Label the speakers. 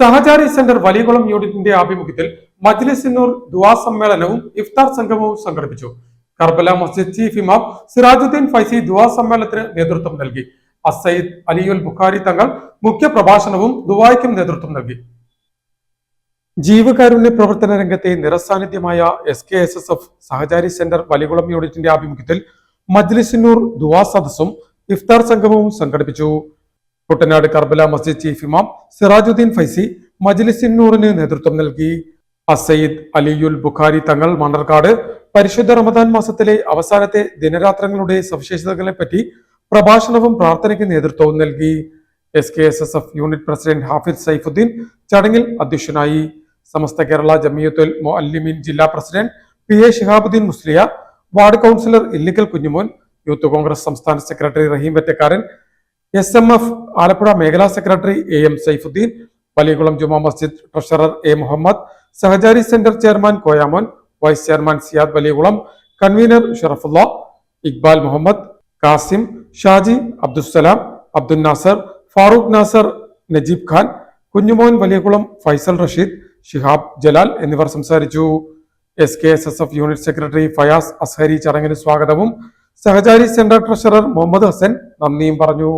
Speaker 1: സഹചാരി centre Valiyakulam യൂണിറ്റിന്റെ ആഭിമുഖ്യത്തിൽ മജ്ലിസിന്നൂർ ദുവാ സമ്മേളനവും ഇഫ്താർ സംഗമവും സംഘടിപ്പിച്ചു. കർബല മസ്ജിദ് ചീഫ് ഇമാം സിറാജുദ്ദീൻ ഫൈസി ദുവാ സമ്മേളനത്തിന് നേതൃത്വം നൽകി. അസയ്യിദ് അലിയുൽ ബുഖാരി തങ്ങൾ മുഖ്യ പ്രഭാഷണവും ദുവായ്ക്കും നേതൃത്വം നൽകി. ജീവകാരുണ്യ പ്രവർത്തന രംഗത്തെ നിറസാന്നിധ്യമായ S K S S F Sahachari centre Valikulam യൂണിറ്റിന്റെ ആഭിമുഖ്യത്തിൽ മജ്ലിസിനൂർ ദുവാ സദസ്സും ഇഫ്താർ സംഗമവും സംഘടിപ്പിച്ചു. കുട്ടനാട് കർബല മസ്ജിദ് ചീഫ് ഇമാം സിറാജുദ്ദീൻ ഫൈസി മജ്ലിസിന്നൂറിന് നേതൃത്വം നൽകി. അസയ്യിദ് അലിയുൽ ബുഖാരി തങ്ങൾ മണ്ണർക്കാട് പരിശുദ്ധ റമദാൻ മാസത്തിലെ അവസാനത്തെ ദിനരാത്രങ്ങളുടെ സവിശേഷതകളെ പറ്റി പ്രഭാഷണവും പ്രാർത്ഥനയ്ക്ക് നേതൃത്വവും നൽകി. S K S S F unit president Hafid Saifuddeen ചടങ്ങിൽ അധ്യക്ഷനായി. സമസ്ത കേരള ജമിയത്തുൽ മുഅല്ലിമീൻ ജില്ലാ president P A Shihabuddeen മുസ്ലിയ ward councillor Illikkal Kunjumon youth Congress സംസ്ഥാന secretary Raheem Vettakkaran S M F Alappuzha മേഖലാ secretary A M Saifuddin Valiyakulam Juma Masjid treasurer A Muhammad Sahachari centre chairman Koyamon vice chairman Siyad Valiyakulam convener Sharafulla Iqbal Muhammad Kasim Shaji Abdussalam Abdul Nasar Farooq Nasar Najeeb Khan Kunjumon Valiyakulam Faisal Rasheed Shihab Jalal എന്നിവർ സംസാരിച്ചു S K S S F unit secretary Fayas Azhari ചടങ്ങിന് സ്വാഗതവും സഹചാരി centre treasurer Muhammad Hasan നന്ദിയും പറഞ്ഞു